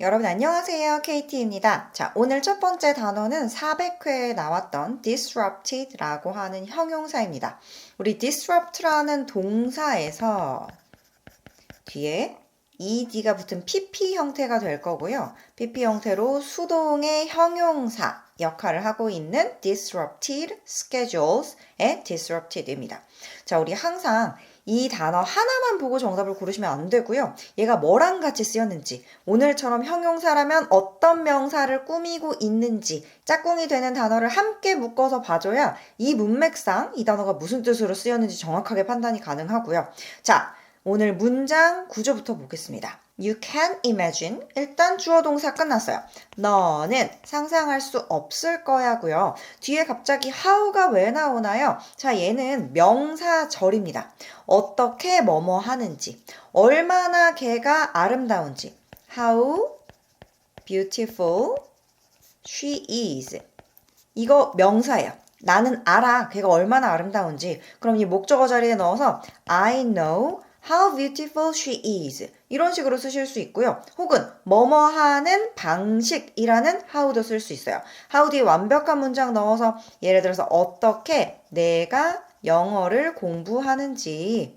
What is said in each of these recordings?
여러분 안녕하세요. KT입니다. 자, 오늘 첫 번째 단어는 400회에 나왔던 disrupted라고 하는 형용사입니다. 우리 disrupt라는 동사에서 뒤에 ed가 붙은 pp 형태가 될 거고요. pp 형태로 수동의 형용사 역할을 하고 있는 disrupted schedules의 disrupted입니다. 자, 우리 항상 이 단어 하나만 보고 정답을 고르시면 안 되고요. 얘가 뭐랑 같이 쓰였는지, 오늘처럼 형용사라면 어떤 명사를 꾸미고 있는지, 짝꿍이 되는 단어를 함께 묶어서 봐줘야 이 문맥상 이 단어가 무슨 뜻으로 쓰였는지 정확하게 판단이 가능하고요. 자, 오늘 문장 구조부터 보겠습니다. You can imagine. 일단 주어 동사 끝났어요. 너는 상상할 수 없을 거야고요. 뒤에 갑자기 how가 왜 나오나요? 자, 얘는 명사절입니다. 어떻게 뭐뭐 하는지, 얼마나 걔가 아름다운지. How beautiful she is. 이거 명사예요. 나는 알아. 걔가 얼마나 아름다운지. 그럼 이 목적어 자리에 넣어서 I know how beautiful she is. 이런 식으로 쓰실 수 있고요. 혹은 뭐뭐 하는 방식이라는 how도 쓸 수 있어요. how 뒤에 완벽한 문장 넣어서 예를 들어서 어떻게 내가 영어를 공부하는지.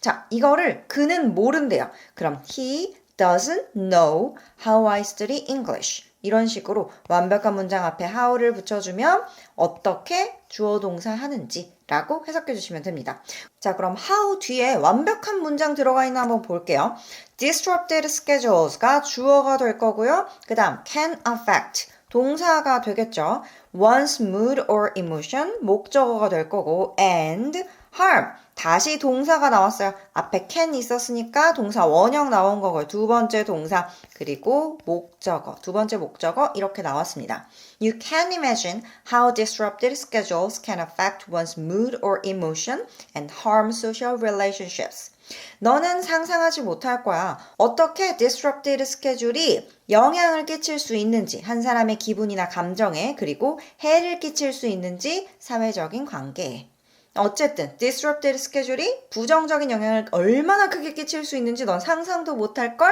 자, 이거를 그는 모른대요. 그럼 he doesn't know how I study English. 이런 식으로 완벽한 문장 앞에 how를 붙여주면 어떻게 주어 동사 하는지 라고 해석해 주시면 됩니다. 자, 그럼 how 뒤에 완벽한 문장 들어가 있나 한번 볼게요. disrupted schedules가 주어가 될 거고요. 그 다음 can affect 동사가 되겠죠. one's mood or emotion 목적어가 될 거고 and harm 다시 동사가 나왔어요. 앞에 can 있었으니까 동사 원형 나온 거고요. 두 번째 동사 그리고 목적어 두 번째 목적어 이렇게 나왔습니다. You can imagine how disrupted schedules can affect one's mood or emotion and harm social relationships. 너는 상상하지 못할 거야. 어떻게 disrupted schedule이 영향을 끼칠 수 있는지, 한 사람의 기분이나 감정에, 그리고 해를 끼칠 수 있는지 사회적인 관계에. 어쨌든 disrupted schedule이 부정적인 영향을 얼마나 크게 끼칠 수 있는지 넌 상상도 못할 걸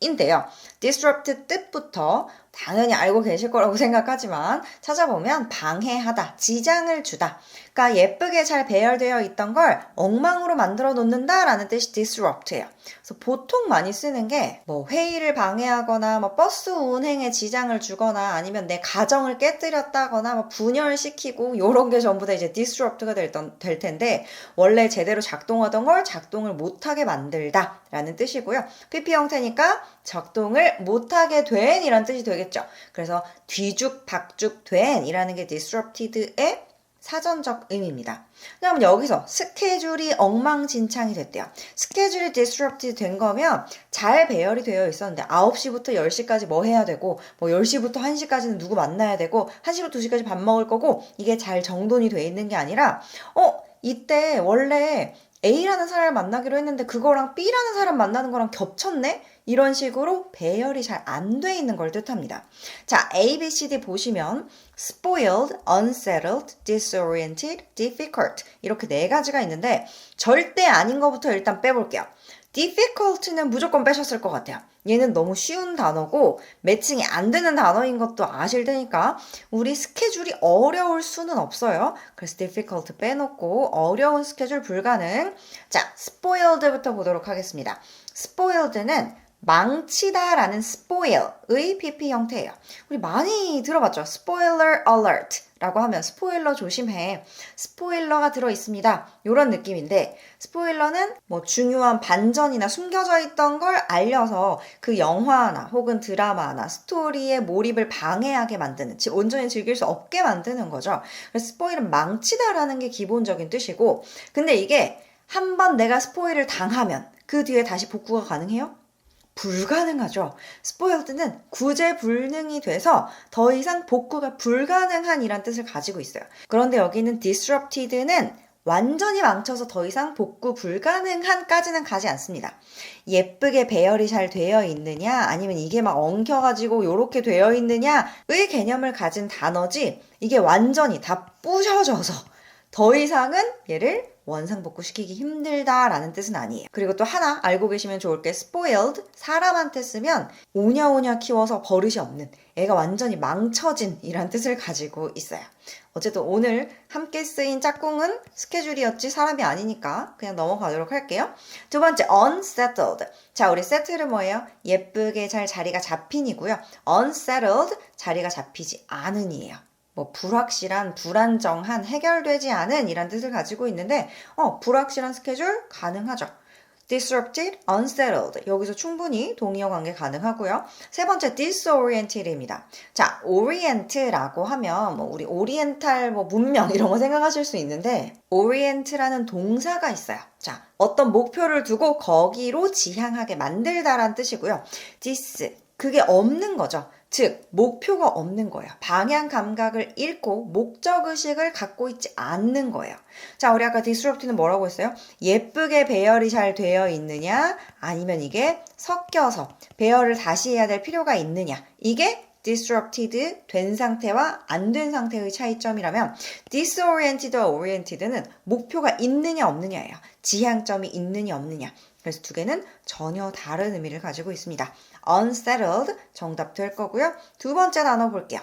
인데요. disrupt 뜻부터 당연히 알고 계실 거라고 생각하지만 찾아보면 방해하다, 지장을 주다. 그러니까 예쁘게 잘 배열되어 있던 걸 엉망으로 만들어 놓는다라는 뜻이 disrupt예요. 그래서 보통 많이 쓰는 게 뭐 회의를 방해하거나 뭐 버스 운행에 지장을 주거나 아니면 내 가정을 깨뜨렸다거나 뭐 분열시키고 이런 게 전부 다 이제 disrupt가 될, 될 텐데 원래 제대로 작동하던 걸 작동을 못하게 만들다라는 뜻이고요. PP 형태니까 작동을 못하게 된 이란 뜻이 되겠 죠. 그래서 뒤죽 박죽 된이라는 게 disrupted의 사전적 의미입니다. 그럼 여기서 스케줄이 엉망진창이 됐대요. 스케줄이 disrupted 된 거면 잘 배열이 되어 있었는데 9시부터 10시까지 뭐 해야 되고 뭐 10시부터 1시까지는 누구 만나야 되고 1시부터 2시까지 밥 먹을 거고 이게 잘 정돈이 돼 있는 게 아니라 어 이때 원래 A라는 사람을 만나기로 했는데 그거랑 B라는 사람 만나는 거랑 겹쳤네? 이런 식으로 배열이 잘 안 돼 있는 걸 뜻합니다. 자, A, B, C, D 보시면 spoiled, unsettled, disoriented, difficult 이렇게 네 가지가 있는데 절대 아닌 것부터 일단 빼볼게요. difficult는 무조건 빼셨을 것 같아요. 얘는 너무 쉬운 단어고 매칭이 안 되는 단어인 것도 아실 테니까 우리 스케줄이 어려울 수는 없어요. 그래서 difficult 빼놓고 어려운 스케줄 불가능. 자, spoiled부터 보도록 하겠습니다. spoiled는 망치다라는 spoil의 PP 형태예요. 우리 많이 들어봤죠? spoiler alert 라고 하면 스포일러 조심해. 스포일러가 들어 있습니다. 이런 느낌인데 스포일러는 뭐 중요한 반전이나 숨겨져 있던 걸 알려서 그 영화나 혹은 드라마나 스토리의 몰입을 방해하게 만드는, 즉 온전히 즐길 수 없게 만드는 거죠. 그래서 스포일은 망치다라는 게 기본적인 뜻이고 근데 이게 한번 내가 스포일을 당하면 그 뒤에 다시 복구가 가능해요? 불가능하죠. 스포일드는 구제불능이 돼서 더 이상 복구가 불가능한 이란 뜻을 가지고 있어요. 그런데 여기는 disrupted는 완전히 망쳐서 더 이상 복구 불가능한까지는 가지 않습니다. 예쁘게 배열이 잘 되어 있느냐, 아니면 이게 막 엉켜가지고 이렇게 되어 있느냐의 개념을 가진 단어지, 이게 완전히 다 부셔져서 더 이상은 얘를 원상복구 시키기 힘들다라는 뜻은 아니에요. 그리고 또 하나 알고 계시면 좋을 게 spoiled 사람한테 쓰면 오냐오냐 키워서 버릇이 없는 애가 완전히 망쳐진 이란 뜻을 가지고 있어요. 어쨌든 오늘 함께 쓰인 짝꿍은 스케줄이었지 사람이 아니니까 그냥 넘어가도록 할게요. 두 번째 unsettled. 자, 우리 세트를 뭐예요? 예쁘게 잘 자리가 잡힌이고요. unsettled 자리가 잡히지 않은이에요. 뭐 불확실한, 불안정한, 해결되지 않은 이란 뜻을 가지고 있는데 어, 불확실한 스케줄 가능하죠. disrupted, unsettled. 여기서 충분히 동의어 관계 가능하고요. 세 번째 disoriented입니다. 자, orient라고 하면 뭐 우리 오리엔탈 뭐 문명 이런 거 생각하실 수 있는데 orient라는 동사가 있어요. 자, 어떤 목표를 두고 거기로 지향하게 만들다란 뜻이고요. dis 그게 없는 거죠. 즉, 목표가 없는 거예요. 방향 감각을 잃고 목적 의식을 갖고 있지 않는 거예요. 자, 우리 아까 disrupt는 뭐라고 했어요? 예쁘게 배열이 잘 되어 있느냐, 아니면 이게 섞여서 배열을 다시 해야 될 필요가 있느냐. 이게 disrupted 된 상태와 안 된 상태의 차이점이라면 disoriented와 oriented는 목표가 있느냐 없느냐예요. 지향점이 있느냐 없느냐. 그래서 두 개는 전혀 다른 의미를 가지고 있습니다. Unsettled 정답 될 거고요. 두 번째 단어 볼게요.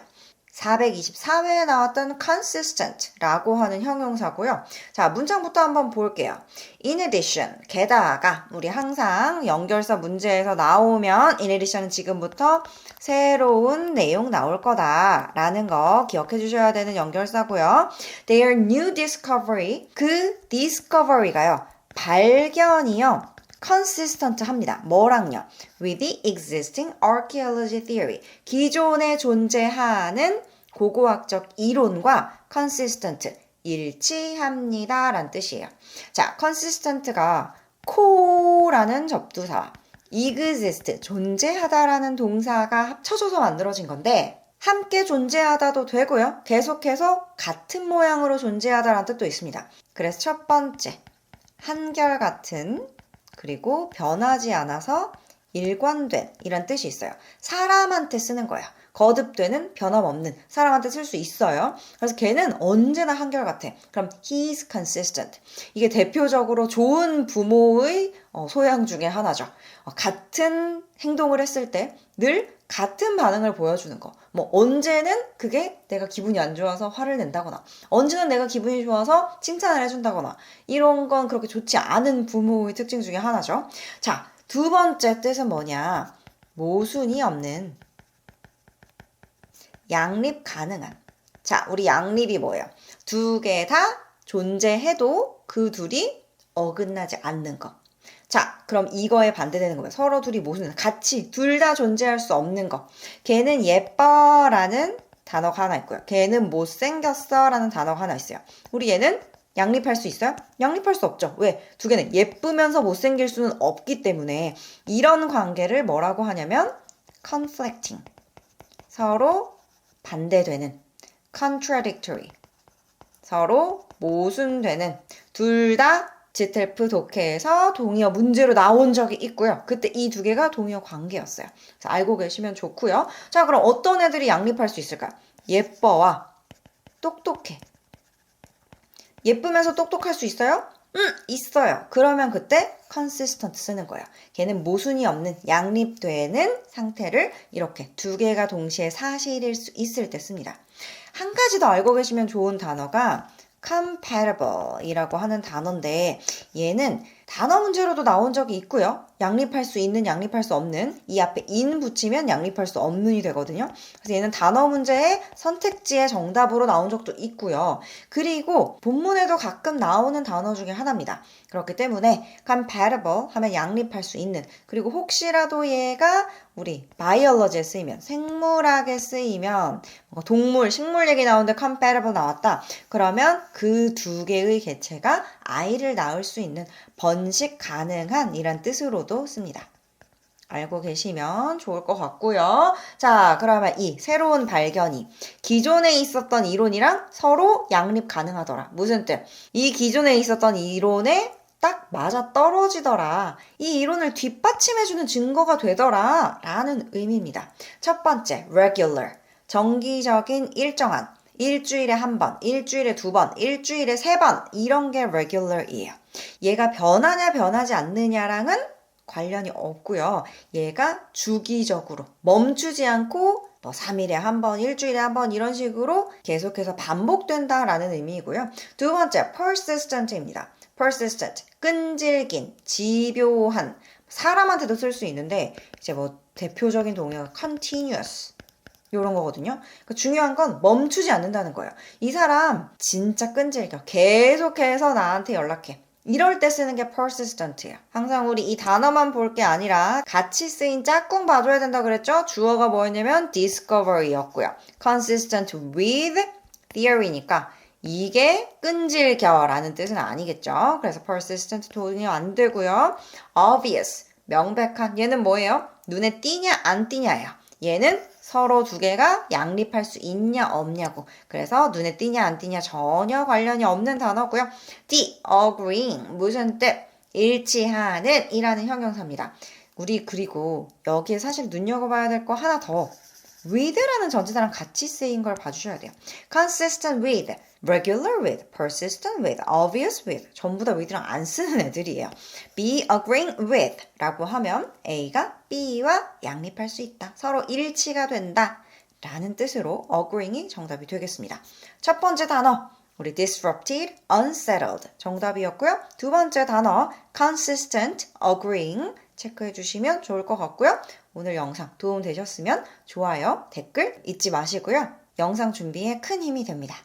424회에 나왔던 consistent라고 하는 형용사고요. 자, 문장부터 한번 볼게요. In addition, 게다가 우리 항상 연결사 문제에서 나오면 in addition은 지금부터 새로운 내용 나올 거다라는 거 기억해 주셔야 되는 연결사고요. Their new discovery, 그 discovery가요. 발견이요. Consistent 합니다. 뭐랑요? with the existing archaeology theory. 기존에 존재하는 고고학적 이론과 consistent, 일치합니다. 라는 뜻이에요. 자, consistent가 코라는 접두사와 exist, 존재하다라는 동사가 합쳐져서 만들어진 건데 함께 존재하다도 되고요. 계속해서 같은 모양으로 존재하다라는 뜻도 있습니다. 그래서 첫 번째, 한결같은 그리고 변하지 않아서 일관된 이란 뜻이 있어요. 사람한테 쓰는 거야. 거듭되는 변함없는 사람한테 쓸 수 있어요. 그래서 걔는 언제나 한결같아. 그럼 he's consistent. 이게 대표적으로 좋은 부모의 어, 소양 중에 하나죠. 어, 같은 행동을 했을 때 늘 같은 반응을 보여주는 거. 뭐 언제는 그게 내가 기분이 안 좋아서 화를 낸다거나 언제는 내가 기분이 좋아서 칭찬을 해준다거나 이런 건 그렇게 좋지 않은 부모의 특징 중에 하나죠. 자, 두 번째 뜻은 뭐냐? 모순이 없는 양립 가능한. 자, 우리 양립이 뭐예요? 두 개 다 존재해도 그 둘이 어긋나지 않는 것. 자, 그럼 이거에 반대되는 거예요. 서로 둘이 모순, 같이 둘 다 존재할 수 없는 거. 걔는 예뻐 라는 단어가 하나 있고요. 걔는 못생겼어 라는 단어가 하나 있어요. 우리 얘는 양립할 수 있어요? 양립할 수 없죠. 왜? 두 개는 예쁘면서 못생길 수는 없기 때문에 이런 관계를 뭐라고 하냐면 conflicting. 서로 반대되는 contradictory. 서로 모순되는 둘 다 지텔프 독해에서 동의어 문제로 나온 적이 있고요. 그때 이 두 개가 동의어 관계였어요. 그래서 알고 계시면 좋고요. 자, 그럼 어떤 애들이 양립할 수 있을까요? 예뻐와 똑똑해. 예쁘면서 똑똑할 수 있어요? 음, 있어요. 그러면 그때 consistent 쓰는 거예요. 걔는 모순이 없는 양립되는 상태를 이렇게 두 개가 동시에 사실일 수 있을 때 씁니다. 한 가지 더 알고 계시면 좋은 단어가 compatible 이라고 하는 단어인데 얘는 단어 문제로도 나온 적이 있고요. 양립할 수 있는, 양립할 수 없는 이 앞에 in 붙이면 양립할 수 없는이 되거든요. 그래서 얘는 단어 문제의 선택지의 정답으로 나온 적도 있고요. 그리고 본문에도 가끔 나오는 단어 중에 하나입니다. 그렇기 때문에 compatible 하면 양립할 수 있는 그리고 혹시라도 얘가 우리 바이올러지에 쓰이면 생물학에 쓰이면 동물, 식물 얘기 나오는데 compatible 나왔다. 그러면 그 두 개의 개체가 아이를 낳을 수 있는 번식 가능한 이란 뜻으로도 씁니다. 알고 계시면 좋을 것 같고요. 자, 그러면 이 새로운 발견이 기존에 있었던 이론이랑 서로 양립 가능하더라. 무슨 뜻? 이 기존에 있었던 이론에 딱 맞아 떨어지더라. 이 이론을 뒷받침해주는 증거가 되더라. 라는 의미입니다. 첫 번째, regular. 정기적인 일정한. 일주일에 한 번, 일주일에 두 번, 일주일에 세 번, 이런 게 regular이에요. 얘가 변하냐, 변하지 않느냐랑은 관련이 없고요. 얘가 주기적으로 멈추지 않고 뭐 3일에 한 번, 일주일에 한 번 이런 식으로 계속해서 반복된다라는 의미이고요. 두 번째, persistent입니다. persistent, 끈질긴, 집요한, 사람한테도 쓸 수 있는데 이제 뭐 대표적인 동의어가 continuous 이런 거거든요. 그러니까 중요한 건 멈추지 않는다는 거예요. 이 사람 진짜 끈질겨. 계속해서 나한테 연락해. 이럴 때 쓰는 게 persistent예요. 항상 우리 이 단어만 볼 게 아니라 같이 쓰인 짝꿍 봐줘야 된다 그랬죠? 주어가 뭐였냐면 discovery였고요. consistent with theory니까 이게 끈질겨라는 뜻은 아니겠죠. 그래서 persistent 도움이 안 되고요. obvious 명백한 얘는 뭐예요? 눈에 띄냐 안 띄냐예요. 얘는 서로 두 개가 양립할 수 있냐 없냐고. 그래서 눈에 띄냐 안 띄냐 전혀 관련이 없는 단어고요. D, agreeing 무슨 뜻? 일치하는 이라는 형용사입니다. 우리 그리고 여기에 사실 눈여겨봐야 될 거 하나 더. with라는 전치사랑 같이 쓰인 걸 봐주셔야 돼요. consistent with, regular with, persistent with, obvious with 전부 다 with랑 안 쓰는 애들이에요. be agreeing with 라고 하면 A가 B와 양립할 수 있다. 서로 일치가 된다. 라는 뜻으로 agreeing이 정답이 되겠습니다. 첫 번째 단어 우리 disrupted, unsettled 정답이었고요. 두 번째 단어 consistent, agreeing 체크해 주시면 좋을 것 같고요. 오늘 영상 도움 되셨으면 좋아요, 댓글 잊지 마시고요. 영상 준비에 큰 힘이 됩니다.